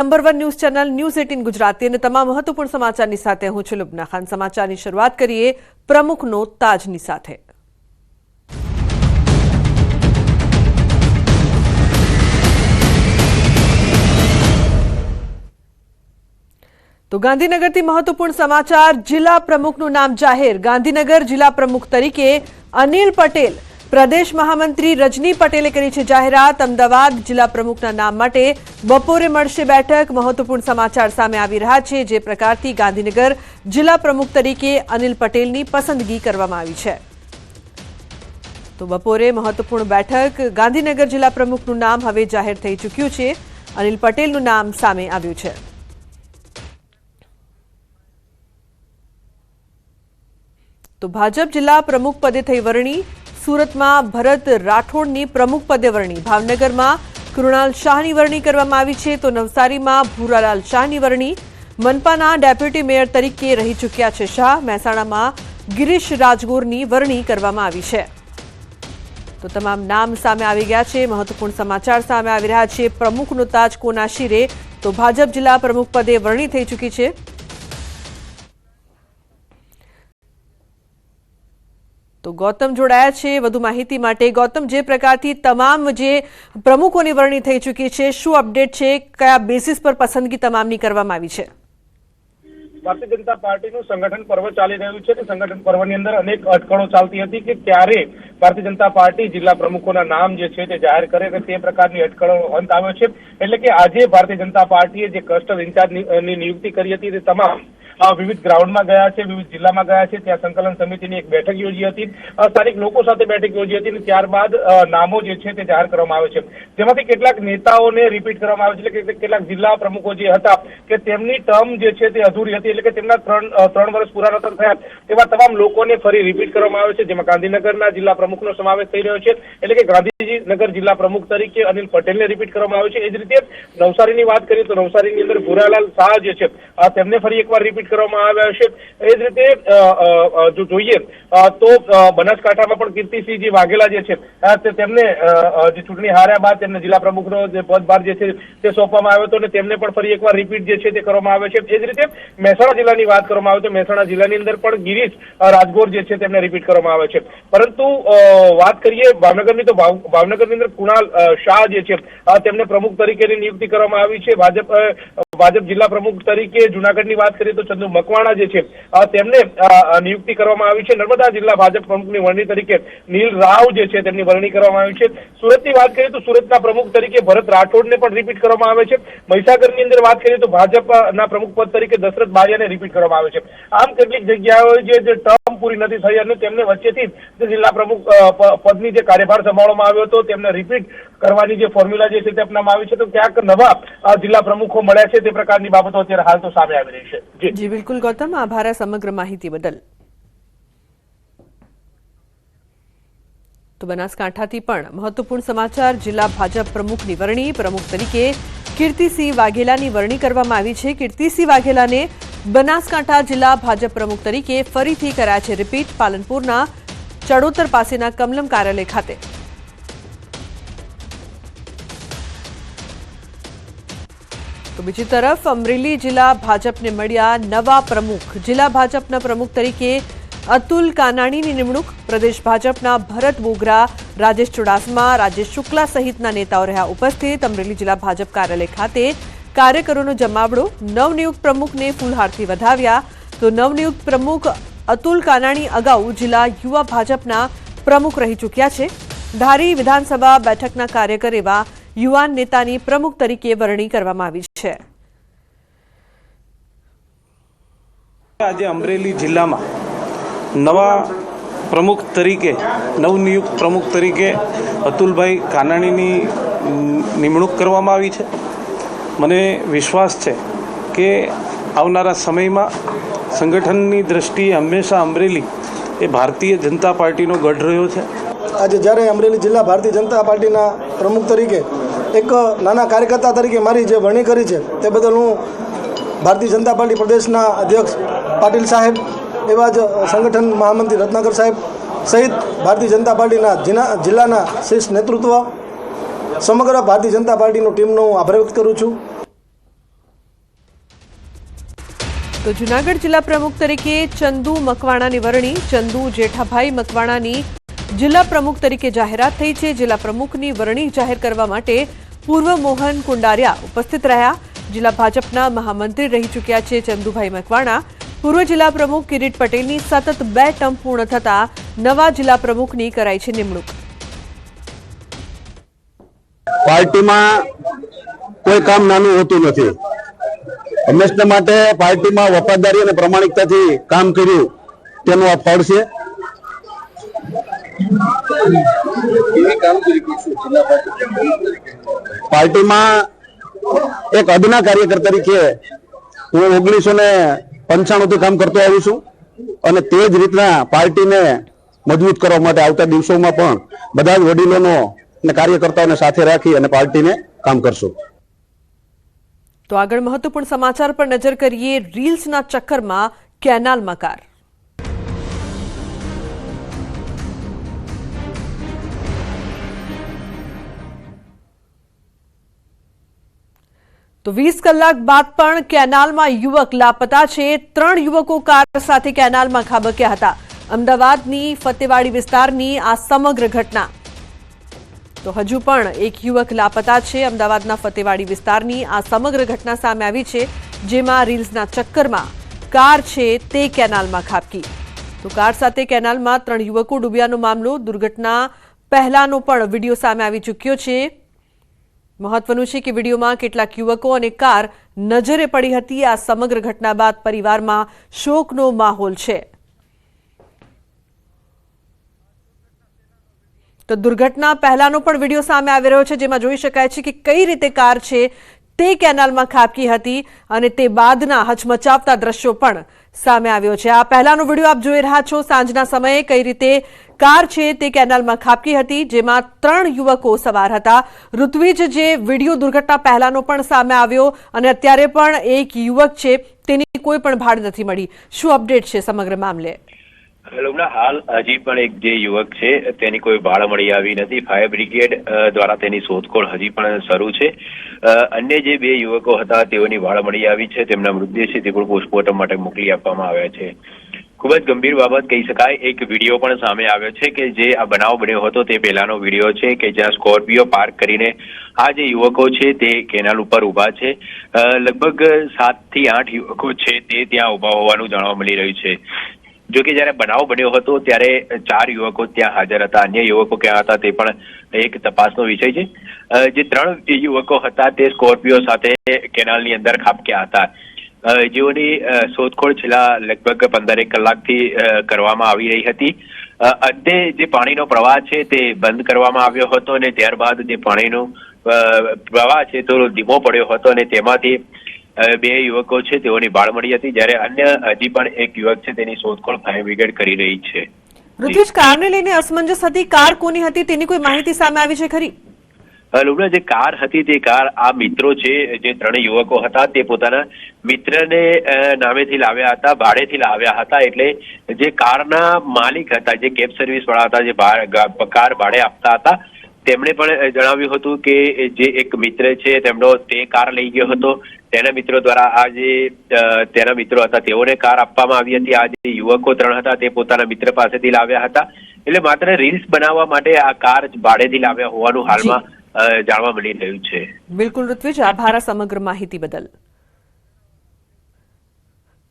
Number one news channel news eighteen Gujarati અને તમામ મહત્વપૂર્ણ સમાચારની સાથે હું છું લુબના ખાન. સમાચારની શરૂઆત કરીએ પ્રમુખનો તાજની સાથે. તો ગાંધીનગરથી મહત્વપૂર્ણ સમાચાર, જિલ્લા પ્રમુખનું નામ જાહેર. ગાંધીનગર જિલ્લા પ્રમુખ તરીકે અનિલ પટેલ પ્રદેશ મહામંત્રી રજની પટેલે કરી છે જાહેરાત. અમદાવાદ જિલ્લા પ્રમુખના નામ માટે બપોરે મળશે બેઠક. મહત્વપૂર્ણ સમાચાર સામે આવી રહ્યા છે, જે પ્રકારથી ગાંધીનગર જિલ્લા પ્રમુખ તરીકે અનિલ પટેલની પસંદગી કરવામાં આવી છે. તો બપોરે મહત્વપૂર્ણ બેઠક. ગાંધીનગર જિલ્લા પ્રમુખનું નામ હવે જાહેર થઈ ચૂક્યું છે. અનિલ પટેલનું નામ સામે આવ્યું છે. તો ભાજપ જિલ્લા પ્રમુખ પદે થઈ વરણી. સુરતમાં ભરત રાઠોડની પ્રમુખ પદે વરણી. ભાવનગરમાં કૃણાલ શાહની વરણી કરવામાં આવી છે તો નવસારીમાં ભૂરાલાલ શાહની વરણી. મનપાના ડેપ્યુટી મેયર તરીકે રહી ચૂક્યા છે શાહ. મહેસાણામાં ગિરીશ રાજગોરની વરણી કરવામાં આવી છે. તો તમામ નામ સામે આવી ગયા છે, મહત્વપૂર્ણ સમાચાર સામે આવી રહ્યા છે. પ્રમુખનો તાજ કોના શિરે તો ભાજપ જિલ્લા પ્રમુખ પદે વરણી થઈ ચૂકી છે. તો ગૌતમ જોડાયા છે. વધુ માહિતી માટે ગૌતમ, જે પ્રકારથી તમામ જે પ્રમુખોની વરણી થઈ ચૂકી છે, શું અપડેટ છે? કયા બેસિસ પર પસંદગી તમામની કરવામાં આવી છે? ભારતીય જનતા પાર્ટીનું સંગઠન પર્વ ચાલી રહ્યું છે સંગઠન પર્વની અંદર અનેક અટકળો ચાલતી હતી કે ક્યારે ભારતીય જનતા પાર્ટી જિલ્લા પ્રમુખોના નામ જે છે તે જાહેર કરે કે તે પ્રકારની અટકળો અંત આવ્યો છે. એટલે કે આજે ભારતીય જનતા પાર્ટીએ જે ક્લસ્ટર ઇન્ચાર્જ નિયુક્તિ કરી હતી તે તમામ વિવિધ ગ્રાઉન્ડમાં ગયા છે, વિવિધ જિલ્લામાં ગયા છે, ત્યાં સંકલન સમિતિની એક બેઠક યોજી હતી સ્થાનિક લોકો સાથે બેઠક યોજી હતી અને ત્યારબાદ નામો જે છે તે જાહેર કરવામાં આવે છે. જેમાંથી કેટલાક નેતાઓને રિપીટ કરવામાં આવે છે, એટલે કે કેટલાક જિલ્લા પ્રમુખો જે હતા કે તેમની ટર્મ જે છે તે અધૂરી હતી, એટલે કે તેમના ત્રણ ત્રણ વર્ષ પૂરા નતા થયા, તેવા તમામ લોકોને ફરી રિપીટ કરવામાં આવે છે, જેમાં ગાંધીનગરના જિલ્લા પ્રમુખનો સમાવેશ થઈ રહ્યો છે, એટલે કે ગાંધીનગર જિલ્લા પ્રમુખ તરીકે અનિલ પટેલને રિપીટ કરવામાં આવે છે. એ જ રીતે નવસારીની વાત કરીએ તો નવસારીની અંદર ભૂરાલાલ શાહ જે છે તેમને ફરી એકવાર રિપીટ કરવામાં આવ્યા છે. એ જ રીતે જો જોઈએ તો બનાસકાંઠામાં પણ કીર્તિસિંહજી વાઘેલા જે છે તેમને જે ચૂંટણી હાર્યા બાદ તેમને જિલ્લા પ્રમુખનો જે પદભાર જે છે તે સોંપવામાં આવ્યો હતો અને તેમને પણ ફરી એકવાર રિપીટ જે છે તે કરવામાં આવે છે. એ જ રીતે મહેસાણા જિલ્લાની વાત કરવામાં આવે તો મહેસાણા જિલ્લાની અંદર પણ ગિરીશ રાજગોર જે છે તેમને રિપીટ કરવામાં આવે છે. પરંતુ વાત કરીએ ભાવનગરની, તો ભાવ- ભાવનગરની અંદર કુણાલ શાહ જે છે તેમને પ્રમુખ તરીકેની નિયુક્તિ કરવામાં આવી છે. ભાજપ ભાજપ જિલ્લા પ્રમુખ તરીકે જુનાગઢની વાત કરીએ તો ચંદુ મકવાણા જે છે તેમને નિયુક્તિ કરવામાં આવી છે. નર્મદા જિલ્લા ભાજપ પ્રમુખની વરણી તરીકે નીલ રાવ જે છે, તેમની વરણી કરવામાં આવી છે. સુરતની વાત કરીએ તો સુરતના પ્રમુખ તરીકે ભરત રાઠોડને પણ રિપીટ કરવામાં આવે છે. મહીસાગરની અંદર વાત કરીએ તો ભાજપના પ્રમુખ પદ તરીકે દશરથ બારિયાને રિપીટ કરવામાં આવે છે. આમ કેટલીક જગ્યાઓએ જે જે ટર્મ પૂરી નથી થઈ અને તેમને વચ્ચેથી જિલ્લા પ્રમુખ પદની જે કાર્યભાર સંભાળવામાં આવ્યો હતો, તેમને રિપીટ કરવાની જે ફોર્મ્યુલા જે છે તે અપનાવવામાં આવી છે. તો ક્યાંક નવા જિલ્લા પ્રમુખો મળ્યા છે તે પ્રકારની બાબતો અત્યારે હાલ તો સામે આવી રહી છે. જી. બિલકુલ ગૌતમ. આભાર સમગ્ર માહિતી બદલ. તો બનાસકાંઠાથી પણ મહત્વપૂર્ણ સમાચાર, જિલ્લા ભાજપ પ્રમુખની વરણી. પ્રમુખ તરીકે કીર્તિસિંહ વાઘેલાની વરણી કરવામાં આવી છે. કીર્તિસિંહ વાઘેલાને બનાસકાંઠા જિલ્લા ભાજપ પ્રમુખ તરીકે ફરીથી કરાયા છે રિપીટ પાલનપુરના ચડોતર પાસેના કમલમ કાર્યાલય ખાતે. બીજી તરફ અમરેલી જિલ્લા ભાજપને મળ્યા નવા પ્રમુખ. જિલ્લા ભાજપના પ્રમુખ તરીકે અતુલ કાનાણીની નિમણૂક. પ્રદેશ ભાજપના ભરત બોગરા, રાજેશ ચુડાસમા, રાજેશ શુક્લા સહિતના નેતાઓ રહ્યા ઉપસ્થિત અમરેલી જિલ્લા ભાજપ કાર્યાલય ખાતે. કાર્યકરોનો જમાવડો નવનિયુક્ત પ્રમુખને ફૂલહારથી વધાવ્યા. તો નવનિયુક્ત પ્રમુખ અતુલ કાનાણી અગાઉ જિલ્લા યુવા ભાજપના પ્રમુખ રહી ચૂક્યા છે. ધારી વિધાનસભા બેઠકના કાર્યકર એવા યુવાન નેતાની પ્રમુખ તરીકે વરણી કરવામાં આવી છે. આજે અમરેલી જિલ્લામાં નવા પ્રમુખ તરીકે, નવનિયુક્ત પ્રમુખ તરીકે અતુલભાઈ કાનાણીની નિમણૂક કરવામાં આવી છે. મને વિશ્વાસ છે કે આવનારા સમયમાં સંગઠનની દ્રષ્ટિએ હંમેશા અમરેલી એ ભારતીય જનતા પાર્ટીનો ગઢ રહ્યો છે. આજે જ્યારે અમરેલી જિલ્લા ભારતીય જનતા પાર્ટીના પ્રમુખ તરીકે એક નાના કાર્યકર્તા તરીકે મારી જે વરણી કરી છે તે બદલ હું ભારતીય જનતા પાર્ટી પ્રદેશના અધ્યક્ષ પાટીલ સાહેબ એવા જ સંગઠન મહામંત્રી રત્નાકર સાહેબ સહિત ભારતીય જનતા પાર્ટીના જિલ્લા જિલ્લાના શ્રેષ્ઠ નેતૃત્વ સમગ્ર ભારતીય જનતા પાર્ટીનું ટીમનો હું આભાર વ્યક્ત કરું છું. તો જુનાગઢ જિલ્લા પ્રમુખ તરીકે ચંદુ મકવાણાની વરણી, ચંદુ જેઠાભાઈ મકવાણાની જિલ્લા પ્રમુખ તરીકે જાહેરાત થઈ છે. જિલ્લા પ્રમુખની વરણી જાહેર કરવા માટે પૂર્વ મોહન કુંડારિયા ઉપસ્થિત રહ્યા. જિલ્લા ભાજપના મહામંત્રી રહી ચૂક્યા છે ચંદુભાઈ મકવાણા. પૂર્વ જિલ્લા પ્રમુખ કિરીટ પટેલની સતત બે ટર્મ પૂર્ણ થતા નવા જિલ્લા પ્રમુખની કરાઈ છે નિમણૂક. પાર્ટીમાં કોઈ કામ નાનું હોતું નથી. હંમેશના માટે પાર્ટીમાં વફાદારી અને પ્રમાણિકતાથી કામ કર્યું. તેનું આ ફળ છે. પાર્ટીમાં એક અદના કાર્યકર તરીકે હું ઓગણીસો ને પંચાણું થી કામ કરતો આવું છું. અને તે જ રીતના પાર્ટીને મજબૂત કરવા માટે આવતા દિવસોમાં પણ બધા જ વડીલોનો અને કાર્યકર્તાઓને સાથે રાખી અને પાર્ટીને કામ કરશું. તો આગળ મહત્વપૂર્ણ સમાચાર પર નજર કરીએ. રીલ્સના ચક્કરમાં કેનાલમાં કાર તો વીસ કલાક બાદ પણ કેનાલમાં યુવક લાપતા છે. ત્રણ યુવકો કાર સાથે કેનાલમાં ખાબક્યા હતા. અમદાવાદની, ફતેવાડી વિસ્તારની આ સમગ્ર ઘટના. તો હજુ પણ એક યુવક લાપતા છે. અમદાવાદના ફતેવાડી વિસ્તારની આ સમગ્ર ઘટના સામે આવી છે, જેમાં રીલ્સના ચક્કરમાં કાર છે તે કેનાલમાં ખાબકી. તો કાર સાથે કેનાલમાં ત્રણ યુવકો ડૂબ્યાનો મામલો, દુર્ઘટના પહેલાનો પણ વીડિયો સામે આવી ચૂક્યો છે. મહત્વનું છે કે વિડીયોમાં કેટલાક યુવકો અને કાર નજરે પડી હતી. આ સમગ્ર ઘટના બાદ પરિવારમાં શોકનો માહોલ છે. તો દુર્ઘટના પહેલાનો પણ વીડિયો સામે આવી રહ્યો છે, જેમાં જોઈ શકાય છે કે કઈ રીતે કાર છે તે કેનાલમાં ખાબકી હતી અને તે બાદના હચમચાવતા દ્રશ્યો પણ સામે આવ્યો છે. આ પહેલાનો વીડિયો આપ જોઈ રહ્યા છો. સાંજના સમયે કઈ રીતે કાર છે તે કેનાલમાં ખાબકી હતી, જેમાં ત્રણ યુવકો સવાર હતા. ઋત્વિજ જે વીડિયો દુર્ઘટના પહેલાનો પણ સામે આવ્યો અને અત્યારે પણ એક યુવક છે, તેની કોઈ પણ ભાડ નથી મળી. શું અપડેટ છે સમગ્ર મામલે? લોમના હાલ હજી પણ એક જે યુવક છે, તેની કોઈ ભાળ મળી આવી નથી. ફાયર બ્રિગેડ દ્વારા તેની શોધખોળ હજી પણ શરૂ છે. અન્ય જે બે યુવકો હતા, તેઓની ભાળ મળી આવી છે. તેમના મૃતદેહ છે, તે પણ પોસ્ટમોર્ટમ માટે મોકલી આપવામાં આવ્યા છે. ખૂબ જ ગંભીર બાબત કહી શકાય, એક વીડિયો પણ સામે આવ્યો છે કે જે આ બનાવ બન્યો હતો, તે પહેલાનો વીડિયો છે કે જ્યાં સ્કોર્પિયો પાર્ક કરીને આ જે યુવકો છે, તે કેનાલ ઉપર ઊભા છે. લગભગ સાતથી આઠ યુવકો છે, તે ત્યાં ઊભા હોવાનું જાણવા મળી રહ્યું છે. જો કે જ્યારે બનાવ બન્યો હતો, ત્યારે ચાર યુવકો ત્યાં હાજર હતા. અન્ય યુવકો ક્યાં હતા તે પણ એક તપાસનો વિષય છે. જે ત્રણ યુવકો હતા તે સ્કોર્પિયો સાથે કેનાલની અંદર ખાબક્યા હતા. જેઓની શોધખોળ છેલ્લા લગભગ પંદરેક કલાકથી કરવામાં આવી રહી હતી. અંતે જે પાણીનો પ્રવાહ છે તે બંધ કરવામાં આવ્યો હતો અને ત્યારબાદ જે પાણીનો પ્રવાહ છે તો ધીમો પડ્યો હતો અને તેમાંથી બે યુવકો છે તેઓની ભાળ મળી હતી જ્યારે અન્ય હજી પણ એક યુવક છે તેની શોધખોળ ફાયર બ્રિગેડ કરી રહી છે. ઋત્વિજ કારને લઈને અસમંજસ હતી? કાર કોની હતી? તેની કોઈ માહિતી સામે આવી છે ખરી? અ, જે કાર હતી તે કાર આ મિત્રો છે જે ત્રણ યુવકો હતા તે પોતાના મિત્રને નામેથી લાવ્યા હતા ભાડેથી લાવ્યા હતા એટલે જે કારના માલિક હતા જે કેબ સર્વિસ વાળા હતા જે કાર ભાડે આપતા હતા તેમણે પણ જણાવ્યું હતું કે જે એક મિત્ર છે તેમનો તે કાર લઈ ગયો હતો. તેના મિત્રો દ્વારા આ જે તેના મિત્રો હતા તેઓને કાર આપવામાં આવી હતી. આ જે યુવકો ત્રણ હતા તે પોતાના મિત્ર પાસેથી લાવ્યા હતા. એટલે માત્ર રીલ્સ બનાવવા માટે આ કાર ભાડેથી લાવ્યા હોવાનું હાલમાં જાણવા મળી રહ્યું છે. બિલકુલ ઋત્વિજ આભાર સમગ્ર માહિતી બદલ.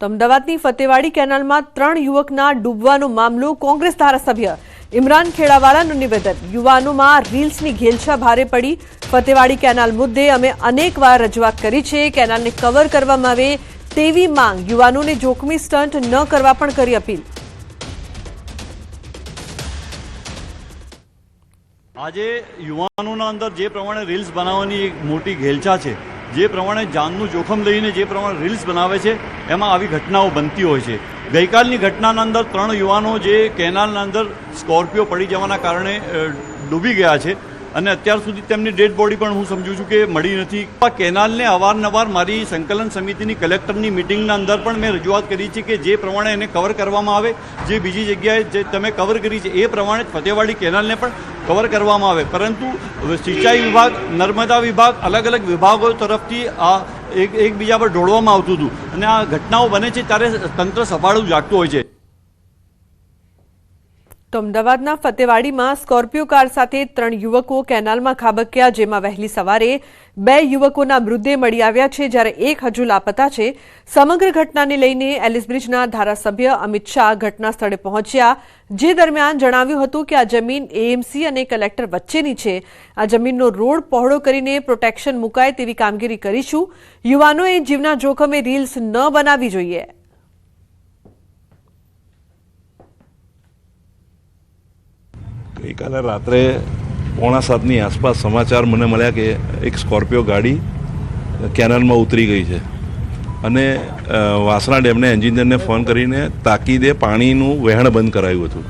તો અમદાવાદની ફતેવાડી કેનાલમાં ત્રણ યુવકના ડૂબવાનો મામલો કોંગ્રેસ ધારાસભ્ય ઇમરાન ખેડાવાલાનું નિવેદન. યુવાનોમાં રીલ્સની ઘેલછા ભારે પડી. ફતેવાડી કેનાલ મુદ્દે અમે અનેકવાર રજૂઆત કરી છે. કેનાલને કવર કરવામાં આવે તેવી માંગ. યુવાનોને જોખમી સ્ટન્ટ ન કરવા પણ કરી અપીલ. આજે યુવાનોના અંદર જે પ્રમાણે રીલ્સ બનાવવાની એક મોટી ઘેલછા છે, જે પ્રમાણે જાનનું જોખમ લઈને જે પ્રમાણે રીલ્સ બનાવે છે, એમાં આવી ઘટનાઓ બનતી હોય છે. ગઈકાલની ઘટનાના અંદર ત્રણ યુવાનો જે કેનાલના અંદર સ્કોર્પિયો પડી જવાના કારણે ડૂબી ગયા છે અને અત્યાર સુધી તેમની ડેડ બોડી પણ હું સમજુ છું કે મળી નથી. કેનાલને અવારનવાર મારી સંકલન સમિતિની કલેક્ટરની મિટિંગના અંદર પણ મેં રજૂઆત કરી છે કે જે પ્રમાણે એને કવર કરવામાં આવે, જે બીજી જગ્યાએ જે તમે કવર કરી છે એ પ્રમાણે ફતેવાડી કેનાલને પણ કવર કરવામાં આવે. પરંતુ સિંચાઈ વિભાગ, નર્મદા વિભાગ અલગ અલગ વિભાગો તરફથી આ એક એકબીજા પર ઢોળવામાં આવતું હતું. અને આ ઘટનાઓ બને છે ત્યારે તંત્ર સફાળું જાગતું હોય છે. તો અમદાવાદના ફતેવાડીમાં સ્કોર્પિયો કાર સાથે ત્રણ યુવકો કેનાલમાં ખાબક્યા, જેમાં વહેલી સવારે બે યુવકોના મૃતદેહ મળી આવ્યા છે, જ્યારે એક હજુ લાપતા છે. સમગ્ર ઘટનાને લઈને એલિસબ્રિજના ધારાસભ્ય અમિત શાહ ઘટના સ્થળે પહોંચ્યા. જે દરમિયાન જણાવ્યું હતું કે આ જમીન એએમસી અને કલેક્ટર વચ્ચેની છે. આ જમીનનો રોડ પહોળો કરીને પ્રોટેક્શન મુકાય તેવી કામગીરી કરીશું. યુવાનોએ જીવના જોખમે રીલ્સ ન બનાવવી જોઈએ. ગઈકાલે રાત્રે પોણા સાતની આસપાસ સમાચાર મને મળ્યા કે એક સ્કોર્પિયો ગાડી કેનાલમાં ઉતરી ગઈ છે. અને વાસણા ડેમને એન્જિનિયરને ફોન કરીને તાકીદે પાણીનું વહેણ બંધ કરાયું હતું.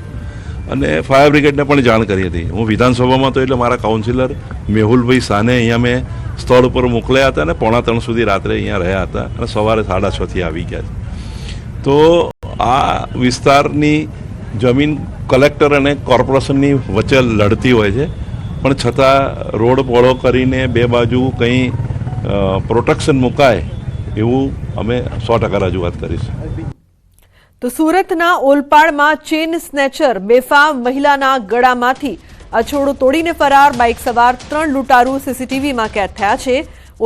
અને ફાયર બ્રિગેડને પણ જાણ કરી હતી. હું વિધાનસભામાં તો એટલે મારા કાઉન્સિલર મેહુલભાઈ સાને અહીંયા મેં સ્થળ ઉપર મોકલ્યા હતા અને પોણા ત્રણ સુધી રાત્રે અહીંયા રહ્યા હતા અને સવારે સાડા છથી આવી ગયા તો આ વિસ્તારની જમીન કલેક્ટર અને કોર્પોરેશનની વચ્ચે લડતી હોય છે. પણ છતાં રોડ પહોળો કરીને બે બાજુ કંઈ પ્રોટેક્શન મુકાય એવું અમે સો ટકા રજૂઆત કરીશું. તો સુરતના ઓલપાડમાં ચેન સ્નેચર બેફામ મહિલાના ગળામાંથી અછોડો તોડીને ફરાર, બાઇક સવાર ત્રણ લૂંટારૂ સીસીટીવીમાં કેદ થયા છે.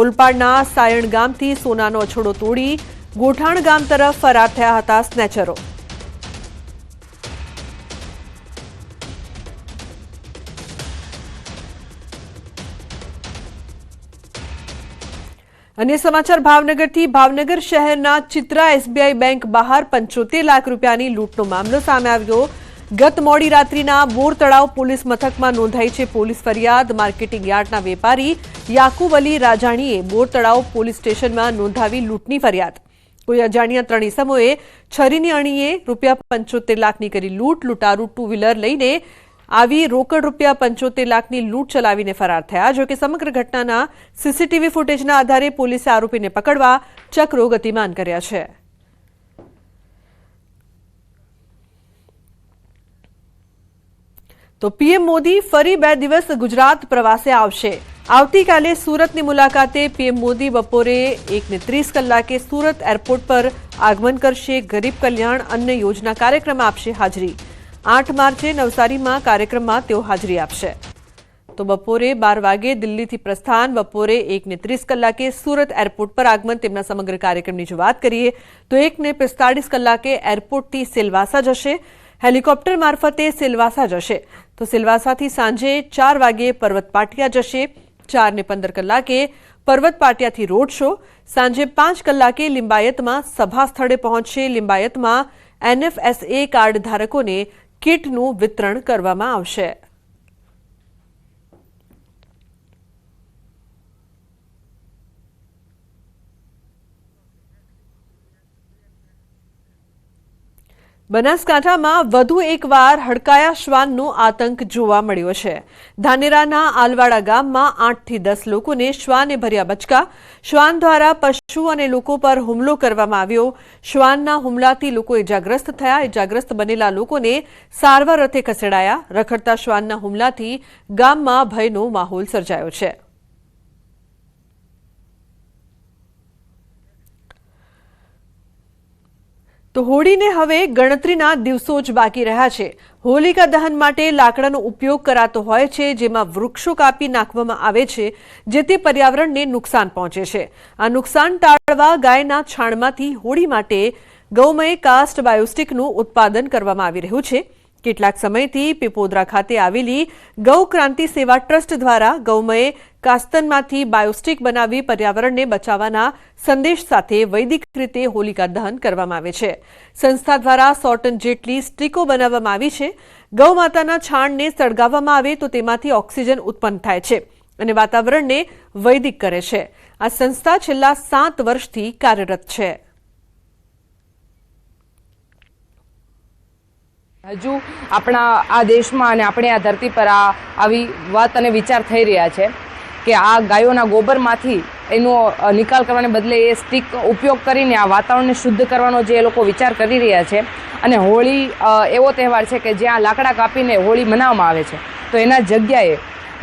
ઓલપાડના સાયણ ગામથી સોનાનો અછોડો તોડી ગોઠાણ ગામ તરફ ફરાર થયા હતા સ્નેચરો. અન્ય સમાચાર, ભાવનગરથી ભાવનગર શહેરના ચિત્રા એસબીઆઈ બેંક બહાર પંચોતેર લાખ રૂપિયાની લૂંટનો મામલો સામે આવ્યો. ગત મોડી રાત્રિના બોર તળાવ પોલીસ મથકમાં નોંધાઈ છે પોલીસ ફરિયાદ. માર્કેટિંગ યાર્ડના વેપારી યાકુબ અલી રાજાણીએ બોર તળાવ પોલીસ સ્ટેશનમાં નોંધાવી લૂંટની ફરિયાદ. કોઈ અજાણ્યા ત્રણ ઇસમોએ છરીની અણીએ રૂપિયા પંચોતેર લાખની કરી લૂંટ. લૂંટારૂ ટુ વ્હીલર લઈને આવી રોકડ રૂપિયા પંચોતેર લાખની લૂંટ ચલાવીને ફરાર થયા. જોકે સમગ્ર ઘટનાના સીસીટીવી ફૂટેજના આધારે પોલીસે આરોપીને પકડવા ચક્રો ગતિમાન કર્યા છે. તો પીએમ મોદી ફરી બે દિવસ ગુજરાત પ્રવાસે આવશે. આવતીકાલે સુરતની મુલાકાતે પીએમ મોદી બપોરે એકને ત્રીસ કલાકે સુરત એરપોર્ટ પર આગમન કરશે. ગરીબ કલ્યાણ અન્ન યોજના કાર્યક્રમ આપશે હાજરી. આઠ માર્ચે નવસારીમાં કાર્યક્રમમાં તેઓ હાજરી આપશે. તો બપોરે બાર વાગે દિલ્હીથી પ્રસ્થાન, બપોરે એકને ત્રીસ કલાકે સુરત એરપોર્ટ પર આગમન તેમના સમગ્ર કાર્યક્રમની જો વાત કરીએ, તો એકને પિસ્તાળીસ કલાકે એરપોર્ટથી સિલવાસા જશે. હેલિકોપ્ટર મારફતે સિલવાસા જશે. તો સિલવાસાથી સાંજે ચાર વાગે પર્વત પાટિયા જશે. ચારને પંદર કલાકે પર્વત પાટિયાથી રોડ શો. સાંજે પાંચ કલાકે લિંબાયતમાં સભા સ્થળે પહોંચશે. લિંબાયતમાં એનએફએસએ કાર્ડ ધારકોને કીટનું વિતરણ કરવામાં આવશે. બનાસકાંઠામાં વધુ એકવાર હડકાયા શ્વાનનો આતંક જોવા મળ્યો છે. ધાનેરાના આલવાડા ગામમાં આઠથી દસ લોકોને શ્વાને ભર્યા બચકા. શ્વાન દ્વારા પશુ અને લોકો પર હુમલો કરવામાં આવ્યો. શ્વાનના હુમલાથી લોકો ઇજાગ્રસ્ત થયા. ઇજાગ્રસ્ત બનેલા લોકોને સારવાર અર્થે ખસેડાયા. રખડતા શ્વાનના હુમલાથી ગામમાં ભયનો માહોલ સર્જાયો છે. તો હોળીને હવે ગણતરીના દિવસો જ બાકી રહ્યા છે. હોલિકા દહન માટે લાકડાનો ઉપયોગ કરાતો હોય છે, જેમાં વૃક્ષો કાપી નાખવામાં આવે છે જેથી પર્યાવરણને નુકસાન પહોંચે છે. આ નુકસાન ટાળવા ગાયના છાણમાંથી હોળી માટે ગૌમય કાસ્ટ બાયોસ્ટિકનું ઉત્પાદન કરવામાં આવી રહ્યું છે. કેટલાક સમયથી પીપોદરા ખાતે આવેલી ગૌ ક્રાંતિ સેવા ટ્રસ્ટ દ્વારા ગૌમય કાસ્તનમાંથી બાયોસ્ટિક બનાવી પર્યાવરણને બચાવવાના સંદેશ સાથે વૈદિક રીતે હોલિકા દહન કરવામાં આવે છે. સંસ્થા દ્વારા સો ટન જેટલી સ્ટીકો બનાવવામાં આવી છે. ગૌ માતાના છાણને સળગાવવામાં આવે તો તેમાંથી ઓક્સિજન ઉત્પન્ન થાય છે અને વાતાવરણને વૈદિક કરે છે. આ સંસ્થા છેલ્લા સાત વર્ષથી કાર્યરત છે. હજુ આપણા આ દેશમાં અને આપણે આ ધરતી પર આ આવી વાત અને વિચાર થઈ રહ્યા છે કે આ ગાયોના ગોબરમાંથી એનો નિકાલ કરવાને બદલે એ સ્ટીક ઉપયોગ કરીને આ વાતાવરણને શુદ્ધ કરવાનો જે એ લોકો વિચાર કરી રહ્યા છે. અને હોળી એવો તહેવાર છે કે જ્યાં લાકડા કાપીને હોળી મનાવવામાં આવે છે. તો એના જગ્યાએ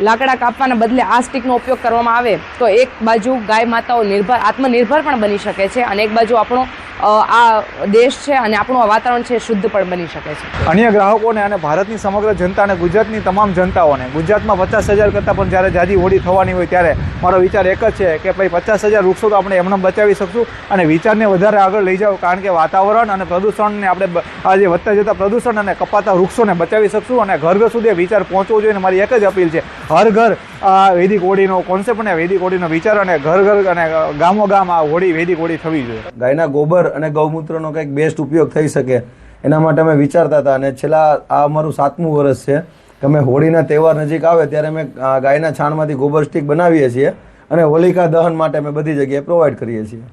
લાકડા કાપવાના બદલે આ સ્ટીકનો ઉપયોગ કરવામાં આવે તો એક બાજુ ગાય માતાઓ નિર્ભર, આત્મનિર્ભર પણ બની શકે છે અને એક બાજુ આપણો આ દેશ છે અને આપણું આ વાતાવરણ છે એ શુદ્ધ પણ બની શકે છે. અન્ય ગ્રાહકોને અને ભારતની સમગ્ર જનતા અને ગુજરાતની તમામ જનતાઓને ગુજરાતમાં પચાસ હજાર કરતાં પણ જ્યારે જાજી હોળી થવાની હોય ત્યારે મારો વિચાર એક જ છે કે ભાઈ પચાસ હજાર વૃક્ષો તો આપણે એમને બચાવી શકશું અને વિચારને વધારે આગળ લઈ જાઓ કારણ કે વાતાવરણ અને પ્રદૂષણને આપણે આજે વધતા જતા પ્રદૂષણ અને કપાતા વૃક્ષોને બચાવી શકશું અને ઘર ઘર સુધી વિચાર પહોંચવો જોઈએ અને મારી એક જ અપીલ છે. હર ઘર આ વૈદિક હોળીનો કોન્સેપ્ટ અને વૈદિક હોળીનો વિચાર અને ઘર ઘર અને ગામો ગામ આ હોળી વૈદિક હોળી થવી જોઈએ. ગાયના ગોબર અને ગૌમૂત્રનો કંઈક બેસ્ટ ઉપયોગ થઈ શકે, એના માટે અમે વિચારતા હતા. અને છેલ્લા આ અમારું સાતમું વર્ષ છે કે અમે હોળીના તહેવાર નજીક આવે ત્યારે અમે ગાયના છાણમાંથી ગોબર સ્ટીક બનાવીએ છીએ અને હોલિકા દહન માટે અમે બધી જગ્યાએ પ્રોવાઈડ કરીએ છીએ.